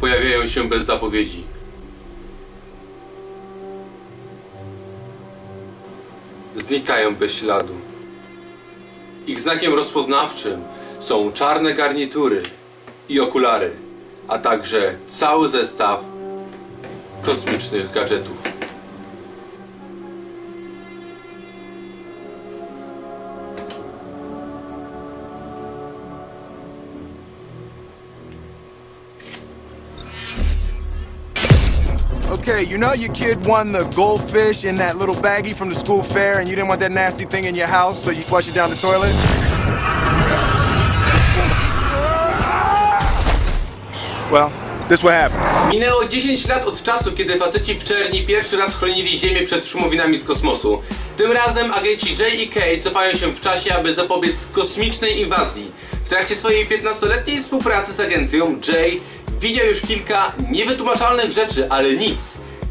pojawiają się bez zapowiedzi. Znikają bez śladu. Ich znakiem rozpoznawczym są czarne garnitury i okulary, a także cały zestaw kosmicznych gadżetów. Okay, you know your kid won the goldfish in that little baggie from the school fair, and you didn't want that nasty thing in your house, so you flush it down the toilet? Well, this what happened. Minęło 10 lat od czasu, kiedy faceci w czerni pierwszy raz chronili Ziemię przed szumowinami z kosmosu. Tym razem agenci J i K cofają się w czasie, aby zapobiec kosmicznej inwazji. W trakcie swojej 15-letniej współpracy z agencją, J widział już kilka niewytłumaczalnych rzeczy, ale nic.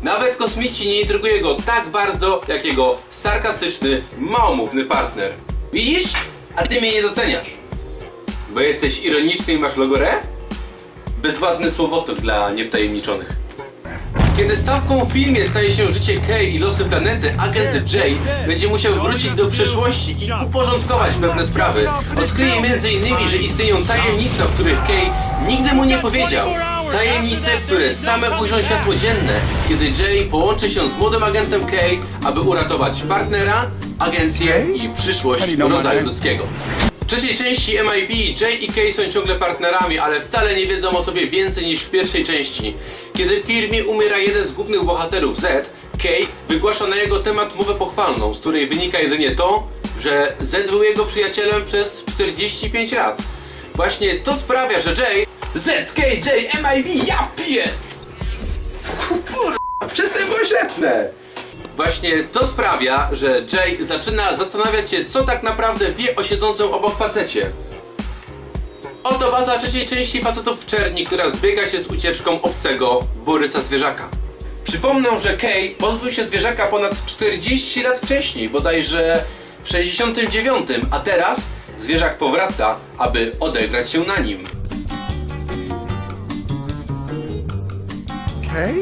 Nawet kosmici nie intryguje go tak bardzo, jak jego sarkastyczny, małomówny partner. Widzisz? A ty mnie nie doceniasz. Bo jesteś ironiczny i masz logorę? Bezładny słowotok dla niewtajemniczonych. Kiedy stawką w filmie staje się życie Kay i losy planety, agent J będzie musiał wrócić do przeszłości i uporządkować pewne sprawy. Odkryje m.in., że istnieją tajemnice, o których Kay nigdy mu nie powiedział. Tajemnice, które same ujrzą światło dzienne, kiedy J połączy się z młodym agentem Kay, aby uratować partnera, agencję i przyszłość rodzaju ludzkiego. W trzeciej części MIB Jay i Kay są ciągle partnerami, ale wcale nie wiedzą o sobie więcej niż w pierwszej części. Kiedy w firmie umiera jeden z głównych bohaterów Z, Kay wygłasza na jego temat mowę pochwalną, z której wynika jedynie to, że Z był jego przyjacielem przez 45 lat. Właśnie to sprawia, że Jay Z, K, J, MIB, ja piję! Kurwa, przestań było ślepne! Właśnie to sprawia, że Jay zaczyna zastanawiać się, co tak naprawdę wie o siedzącym obok facecie. Oto baza trzeciej części facetów w czerni, która zbiega się z ucieczką obcego Borysa Zwierzaka. Przypomnę, że Kay pozbył się zwierzaka ponad 40 lat wcześniej, bodajże w 69, a teraz zwierzak powraca, aby odegrać się na nim.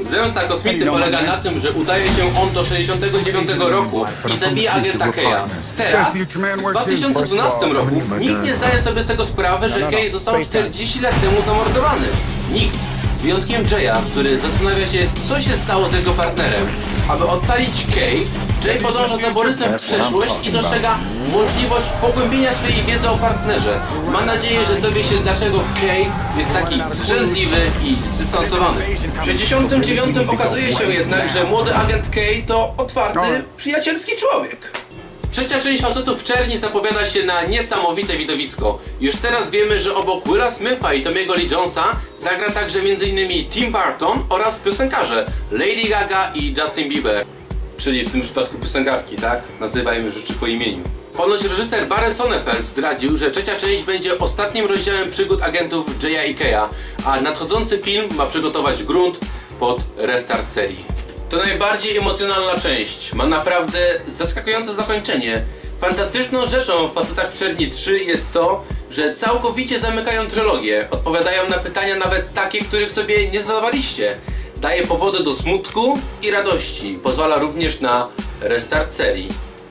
Zemsta kosmity polega na tym, że udaje się on do 69 roku i zabija agenta Keya. Teraz, w 2012 roku, nikt nie zdaje sobie z tego sprawy, że Kay został 40 lat temu zamordowany. Nikt. Z wyjątkiem Jaya, który zastanawia się, co się stało z jego partnerem. Aby ocalić Kay, Jay podąża za Borysem w przeszłość i dostrzega możliwość pogłębienia swojej wiedzy o partnerze. Ma nadzieję, że dowie się, dlaczego Kay jest taki zrzędliwy i zdystansowany. W 69 okazuje się jednak, że młody agent Kay to otwarty, przyjacielski człowiek. Trzecia część facetów w czerni zapowiada się na niesamowite widowisko. Już teraz wiemy, że obok Willa Smitha i Tomiego Lee Jonesa zagra także m.in. Tim Burton oraz piosenkarze Lady Gaga i Justin Bieber. Czyli w tym przypadku piosenkarki, tak? Nazywajmy rzeczy po imieniu. Ponoć reżyser Barry Sonnenfeld zdradził, że trzecia część będzie ostatnim rozdziałem przygód agentów Keya, a nadchodzący film ma przygotować grunt pod restart serii. To najbardziej emocjonalna część. Ma naprawdę zaskakujące zakończenie. Fantastyczną rzeczą w Facetach w Czerni 3 jest to, że całkowicie zamykają trylogię. Odpowiadają na pytania nawet takie, których sobie nie zadawaliście. Daje powody do smutku i radości. Pozwala również na restart serii.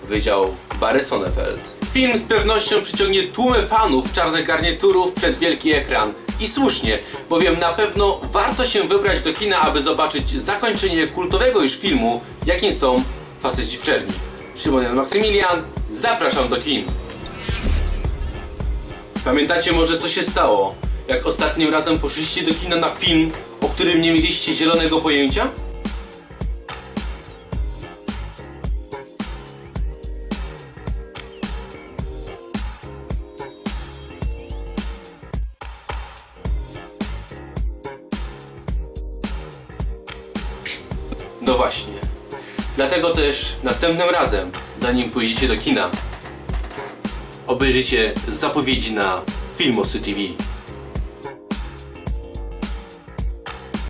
Wydział Barry Sonnenfeld. Film z pewnością przyciągnie tłumy fanów czarnych garniturów przed wielki ekran. I słusznie, bowiem na pewno warto się wybrać do kina, aby zobaczyć zakończenie kultowego już filmu, jakim są Faceci w Czerni. Szymon Jan Maksymilian, zapraszam do kin. Pamiętacie może co się stało, jak ostatnim razem poszliście do kina na film, o którym nie mieliście zielonego pojęcia? No właśnie. Dlatego też następnym razem, zanim pójdziecie do kina, obejrzyjcie zapowiedzi na Filmosy TV.